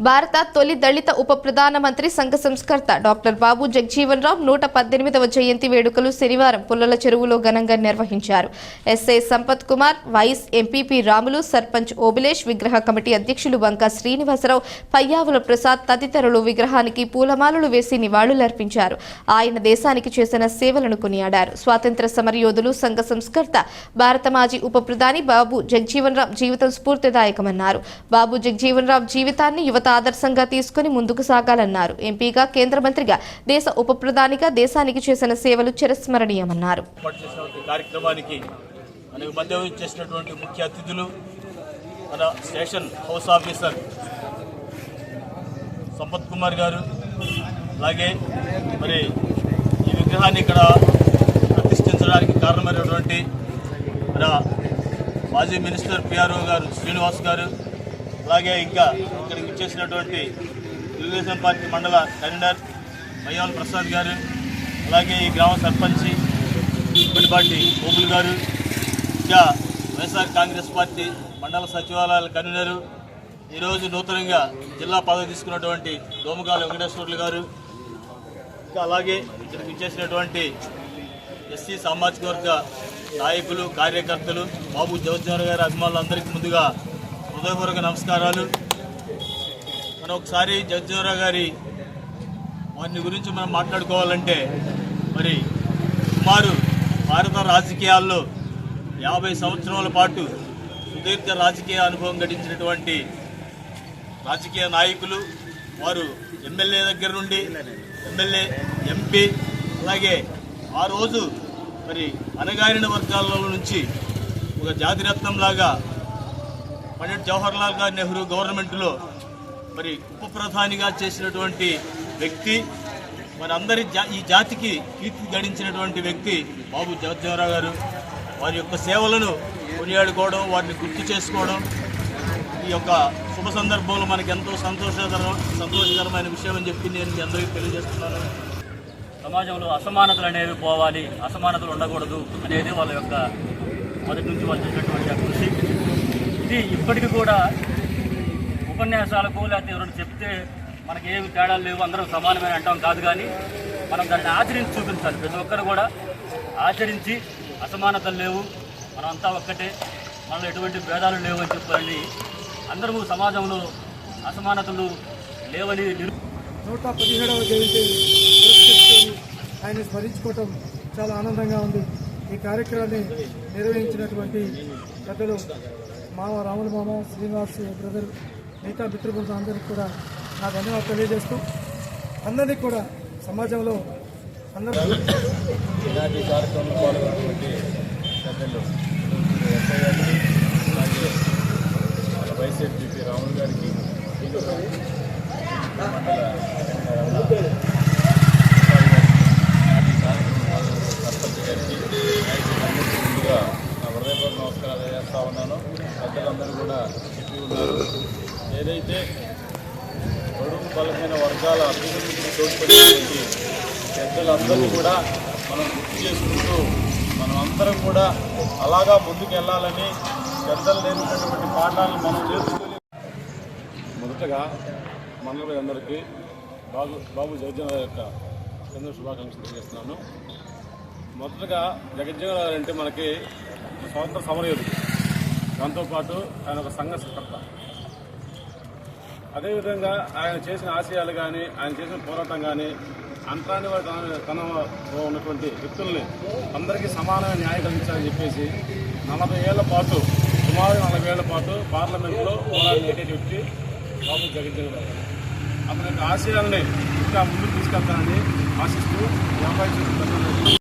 భారత తొలి దళిత ఉప ప్రధానమంత్రి సంఘ సంస్కర్త డాక్టర్ బాబు జగ్జీవన్ రామ్ నూట పద్దెనిమిదవ జయంతి వేడుకలు శనివారం పుల్లల చెరువులో ఘనంగా నిర్వహించారు. SI Sampath Kumar vice MPP Ramulu sarpanch Obilesh విగ్రహ కమిటీ అధ్యక్షులు బంకా శ్రీనివాసరావు పయ్యావుల ప్రసాద్ తదితరులు విగ్రహానికి పూలమాలలు వేసి నివాళులర్పించారు. ఆయన దేశానికి చేసిన సేవలను కొనియాడారు. స్వాతంత్ర సమరయోధులు సంఘ సంస్కర్త భారత మాజీ ఉప ప్రధాని బాబు జగజీవన్ రామ్ జీవితం స్ఫూర్తిదాయకమన్నారు. బాబు జగజీవన్ రామ్ జీవితాన్ని యువత ఆదర్శంగా తీసుకుని ముందుకు సాగాలన్నారు. ఎంపీగా కేంద్ర మంత్రిగా దేశ ఉప ప్రధానిగా దేశానికి చేసిన సేవలు చిరస్మరణీయమన్నారు. కార్యక్రమానికి మనకు మధ్య చేసినటువంటి ముఖ్య అతిథులు మన station house officer Sampath Kumar గారు అలాగే మరి ఈ విగ్రహాన్ని ఇక్కడ ప్రతిష్ఠించడానికి కారణమైనటువంటి మన మాజీ మినిస్టర్ పిఆర్ఓ గారు శ్రీనివాస్ గారు అలాగే ఇంకా ఇక్కడికి ఇచ్చేసినటువంటి తెలుగుదేశం పార్టీ మండల కన్వీనర్ మయ్యాల ప్రసాద్ గారు అలాగే ఈ గ్రామ సర్పంచి బడిపాటి ఓబుల్ గారు ఇంకా వైఎస్ఆర్ కాంగ్రెస్ పార్టీ మండల సచివాలయాల కన్వీనరు ఈరోజు నూతనంగా జిల్లా పదవి తీసుకున్నటువంటి దోమగాల వెంకటేశ్వర్లు గారు ఇంకా అలాగే ఇక్కడికి ఇచ్చేసినటువంటి ఎస్సీ సామాజిక వర్గ నాయకులు కార్యకర్తలు బాబు జవహర్ గారి అభిమానులందరికీ ముందుగా హృదయపూర్వక నమస్కారాలు. మనం ఒకసారి జగజ్జీవరావు గారి వారిని గురించి మనం మాట్లాడుకోవాలంటే మరి సుమారు భారత రాజకీయాల్లో యాభై సంవత్సరాల పాటు సుదీర్ఘ రాజకీయ అనుభవం గడించినటువంటి రాజకీయ నాయకులు వారు ఎమ్మెల్యే దగ్గర నుండి ఎమ్మెల్యే ఎంపీ అలాగే ఆ రోజు మరి అణగారిన వర్గాల నుంచి ఒక జాతిరత్నంలాగా పండిట్ జవహర్లాల్ గారు నెహ్రూ గవర్నమెంట్లో మరి ఉప ప్రధానిగా చేసినటువంటి వ్యక్తి మరి అందరి జా ఈ జాతికి కీర్తి గడించినటువంటి వ్యక్తి బాబు జగజ్జీవరావు గారు. వారి యొక్క సేవలను కొనియాడుకోవడం వారిని గుర్తు చేసుకోవడం ఈ యొక్క శుభ సందర్భంలో మనకి ఎంతో సంతోషకరం సంతోషకరమైన విషయం అని చెప్పి నేను అందరికీ తెలియజేస్తున్నాను. సమాజంలో అసమానతలు అనేవి పోవాలి అసమానతలు ఉండకూడదు అనేది వాళ్ళ యొక్క మొదటి నుంచి వాళ్ళు చేసినటువంటి కృషి. ఇది ఇప్పటికీ కూడా ఉపన్యాసాలకు లేకపోతే ఎవరైనా చెప్తే మనకి ఏమి తేడాలు లేవు అందరం సమానమైన అంటాం కాదు కానీ మనం దాన్ని ఆచరించి చూపించాలి. ప్రతి ఒక్కరు కూడా ఆచరించి అసమానతలు లేవు మనమంతా ఒక్కటే మనలో ఎటువంటి భేదాలు లేవు అని చెప్పాలని అందరము సమాజంలో అసమానతలు లేవని నూట పదిహేడవ జయంతి ఆయన స్మరించుకోవటం చాలా ఆనందంగా ఉంది. ఈ కార్యక్రమాన్ని నిర్వహించినటువంటి పెద్దలు మామ రాముల మామ శ్రీనివాస్ బ్రదర్ మిగతా మిత్రబృందం అందరికీ కూడా నా ధన్యవాదాలు తెలియజేస్తూ అందరినీ కూడా సమాజంలో అందరూ ఈనాటి కార్యక్రమంలో పాల్గొన్నటువంటి పెద్దలు ఎస్ఐ గారికి అలాగే మన రాములు గారికి మండల సర్పంచ్ గారికి నాయకులందరికీ ముందుగా నా హృదయపూర్వక నమస్కారాలు చేస్తా ఉన్నాను పెద్దలందరూ కూడా చెప్పి ఉన్నారు. ఏదైతే బడుగు బలమైన వర్గాల అభివృద్ధికి తోడ్పడేటువంటి పెద్దలందరినీ కూడా మనం గుర్తు చేసుకుంటూ మనం అందరం కూడా అలాగా ముందుకు వెళ్ళాలని పెద్దలు నేర్పినటువంటి పాఠాలను మనం నేర్చుకుని మొదటగా మండల అందరికీ బాబు బాబు జగజ్జన యొక్క చంద్ర శుభాకాంక్షలు తెలియజేస్తున్నాను. మొదటగా జగజ్జన అంటే మనకి స్వాతంత్ర సమరయోధుడు దాంతోపాటు ఆయన ఒక సంఘ సంకర్త. అదేవిధంగా ఆయన చేసిన ఆశయాలు కానీ ఆయన చేసిన పోరాటం కానీ అంతరాని వారి తన తనలో ఉన్నటువంటి వ్యక్తుల్ని అందరికీ సమానమైన న్యాయం కలిగించాలని చెప్పేసి నలభై ఏళ్ళ పాటు సుమారు నలభై ఏళ్ళ పాటు పార్లమెంట్లో పోరాడినటువంటి వ్యక్తి బాబు జగజ్జన్ గారు. అతని యొక్క ఆశయాల్ని ఇంకా ముందుకు తీసుకెళ్తానని ఆశిస్తూ ఈ